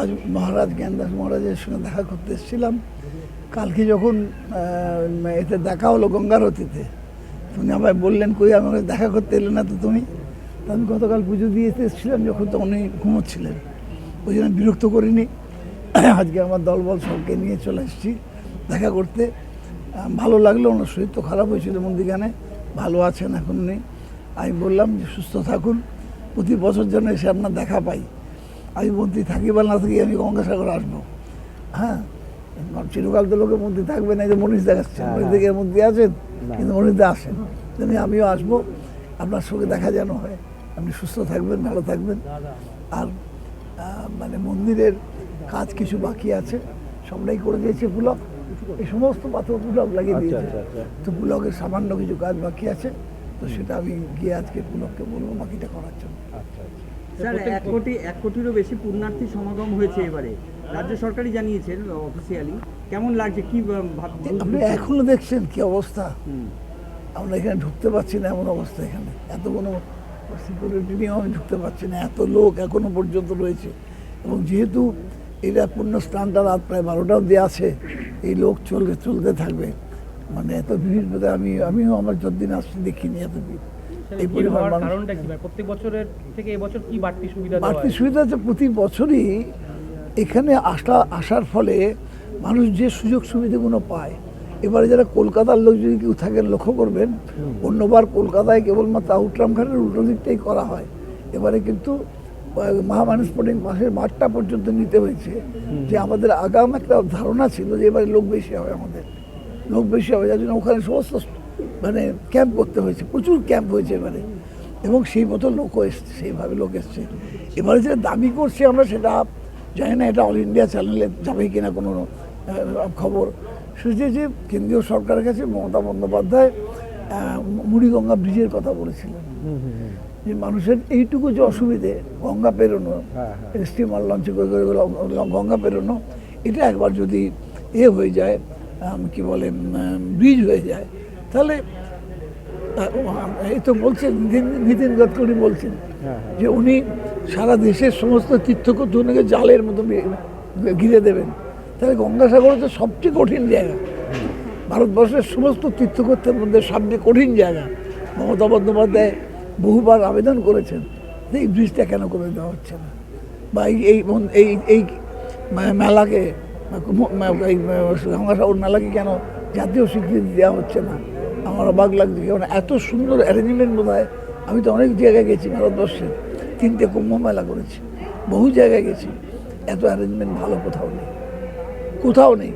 আজ মহারাজ জ্ঞানদাস মহারাজের সঙ্গে দেখা করতে এসেছিলাম। কালকে যখন এতে দেখা হলো গঙ্গারতিতে উনি আমায় বললেন, কই, আমাকে দেখা করতে এলে না তো তুমি? আমি গতকাল পুজো দিয়ে এসেছিলাম, যখন তো উনি ঘুমোচ্ছিলেন। ওই জন্য বিরক্ত করিনি। আজকে আমার দলবল সবকে নিয়ে চলে এসেছি দেখা করতে। ভালো লাগল, ওনার শরীর তো খারাপ হয়েছিল মন্দিরখানে, ভালো আছেন এখন উনি। আমি বললাম যে, সুস্থ থাকুন, প্রতি বছর যেন এসে আপনার দেখা পাই। আমি মন্ত্রী থাকি বা না থাকি আমি গঙ্গাসাগর আসব। হ্যাঁ? চিরকাল তো লোকে মন্ত্রী থাকবে না যে মনীষ দেখাচ্ছেন মনীষ। দেখে মন্ত্রী আছেন। কিন্তু মনীষদা আসেন তেমনি আমিও আসব আপনার সঙ্গে দেখা যেন হয়। আপনি সুস্থ থাকবেন ভালো থাকবেন। আর মানে মন্দিরের কাজ কিছু বাকি আছে। সবটাই করে দিয়েছে পুলক এই সমস্ত পাথর পুলক লাগিয়ে আচ্ছা, দিয়েছে। আচ্ছা, আচ্ছা। তো পুলকের সামান্য কিছু কাজ বাকি আছে। তো সেটা আমি গিয়ে আজকে পুলককে বলব বাকিটা করার জন্য। আচ্ছা আচ্ছা। স্যার এক কোটি এক কোটিরও বেশি পুণ্যার্থী সমাগম হয়েছে এবারে। রাজ্য সরকারই জানিয়েছেন অফিসিয়ালি কেমন লাগছে? কি ভাবছেন আপনি এখনও দেখছেন কি অবস্থা? আমরা এখানে ঢুকতে পারছি না এমন অবস্থা এখানে। এত কোনো সিকিউরিটি নিয়েও আমি ঢুকতে পারছি না। এত লোক এখনও পর্যন্ত রয়েছে। এবং যেহেতু এটা পূর্ণ স্থানটা রাত প্রায় বারোটা অব্দি আছে এই লোক চলতে চলতে থাকবে। মানে এত ভিড় আমি আমিও আমার যতদিন আসছি দেখিনি এত ভিড় এই পরিমাণ কারণটা কি প্রত্যেক বছরের থেকে এবছর কি বাড়তি সুবিধা বাড়তি সুবিধা হচ্ছে প্রতি বছরই এখানে আসা আসার ফলে মানুষ যে সুযোগ সুবিধাগুলো পায় এবারে যারা কলকাতার লোক যদি কেউ থাকেন লক্ষ্য করবেন অন্যবার কলকাতায় কেবলমাত্র আউটরাম ঘাটের উল্টো দিকটাই করা হয়। এবারে কিন্তু মহামানব স্পোর্টিং পাশের মাঠটা পর্যন্ত নিতে হয়েছে। যে আমাদের আগাম একটা ধারণা ছিল যে এবারে লোক বেশি হবে আমাদের। লোক বেশি হবে যার জন্য ওখানে সমস্ত মানে ক্যাম্প করতে হয়েছে প্রচুর ক্যাম্প হয়েছে এবারে। এবং সেই মতো লোকও এসছে সেইভাবে লোক এসছে। এবারে যে দাবি করছে আমরা সেটা জানি না এটা অল ইন্ডিয়া চ্যানেলে যাবে কিনা কোনো খবর। শুনেছি যে কেন্দ্রীয় সরকারের কাছে মমতা বন্দ্যোপাধ্যায় মুড়িগঙ্গা ব্রিজের কথা বলেছিলেন। যে মানুষের এইটুকু যে অসুবিধে গঙ্গা পেরোনো হ্যাঁ, হ্যাঁ। স্টিমার লঞ্চে করে করে গঙ্গা পেরোনো এটা একবার যদি এ হয়ে যায় কি বলে ব্রিজ হয়ে যায় তাহলে এই তো বলছেন নীতিন- গডকরি বলছেন হ্যাঁ, হ্যাঁ। যে উনি সারা দেশের সমস্ত তীর্থক্ষেত্রকে জালের মতো ঘিরে দেবেন। তাহলে গঙ্গাসাগর হচ্ছে সবচেয়ে কঠিন জায়গা। ভারতবর্ষের সমস্ত তীর্থক্ষেত্রের মধ্যে সবচেয়ে কঠিন জায়গা। মমতা বন্দ্যোপাধ্যায় বহুবার আবেদন করেছেন যে এই ব্রিজটা কেন করে দেওয়া হচ্ছে না? বা এই এই এই মেলাকে গঙ্গাসাগর মেলাকে কেন জাতীয় স্বীকৃতি দেওয়া হচ্ছে না? আমার অবাক লাগছে, কারণ এত সুন্দর অ্যারেঞ্জমেন্ট বোধ হয়। আমি তো অনেক জায়গায় গেছি ভারতবর্ষে, তিনটে কুম্ভ মেলা করেছি, বহু জায়গায় গেছি। এত অ্যারেঞ্জমেন্ট ভালো কোথাও নেই। কোথাও নেই।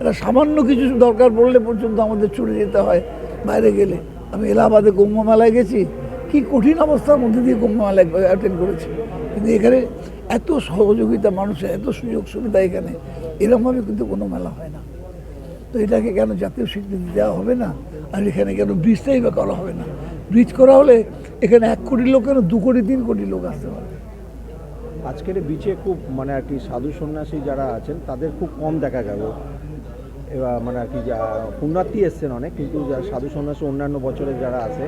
এটা সামান্য কিছু দরকার পড়লে পর্যন্ত আমাদের চলে যেতে হয় বাইরে গেলে। আমি এলাহাবাদে কুম্ভ মেলায় গেছি। কি কঠিন অবস্থার মধ্যে দিয়ে কুম্ভ মেলায় অ্যাটেন্ড করেছি। কিন্তু এখানে এত সহযোগিতা মানুষের, এত সুযোগ সুবিধা এখানে, এরকমভাবে কিন্তু কোনো মেলা হয় না। তো এটাকে কেন জাতীয় স্বীকৃতি দেওয়া হবে না? আর এখানে কেন ব্রিজটাই বা করা হবে না? ব্রিজ করা হলে এখানে এক কোটি লোক কেন? দু কোটি, তিন কোটি লোক আসতে পারে আজকের বিচে খুব মানে আর কি সাধু সন্ন্যাসী যারা আছেন, তাদের খুব কম দেখা গেল। এবার মানে আর কি যা পুণ্যার্থী এসছেন অনেক কিন্তু যা সাধু সন্ন্যাসী অন্যান্য বছরে যারা আছে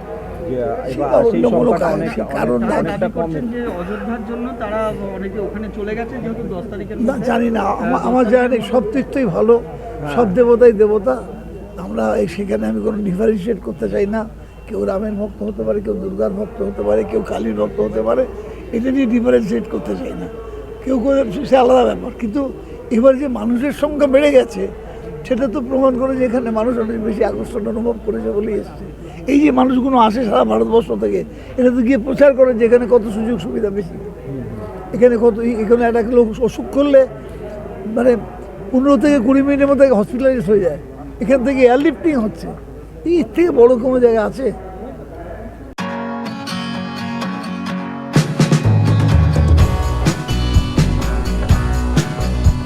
যে এবার সেই কোনো সংখ্যাটা কারণ, অনেক অনেকটা- তারা অনেকটা দাবি কম করছেন অযোধ্যার জন্য তারা অনেকে ওখানে চলে গেছে যেহেতু দশ তারিখের না জানি না। আমার জানি সব তীর্থই ভালো সব দেবতাই দেবতা। আমরা এই সেখানে আমি কোনো ডিফারেন্সিয়েট করতে চাই না। কেউ রামের ভক্ত হতে পারে কেউ দুর্গার ভক্ত হতে পারে কেউ কালীর ভক্ত হতে পারে এটা নিয়ে ডিফারেন্সিয়েট করতে চাই না। কেউ কেউ সে আলাদা ব্যাপার। কিন্তু এবার যে মানুষের সংখ্যা বেড়ে গেছে সেটা তো প্রমাণ করে যে এখানে মানুষ অনেক বেশি আকর্ষণ অনুভব করেছে বলেই এসছে। এই যে মানুষগুলো আসে সারা ভারতবর্ষ থেকে এটা তো গিয়ে প্রচার করে যে এখানে কত সুযোগ সুবিধা বেশি। এখানে কত এখানে একটা লোক অসুখ করলে মানে পনেরো থেকে কুড়ি মিনিটের মধ্যে হসপিটালাইজ হয়ে যায়। এখান থেকে এয়ারলিফটিং হচ্ছে। এর থেকে বড়ো কোনো জায়গা আছে?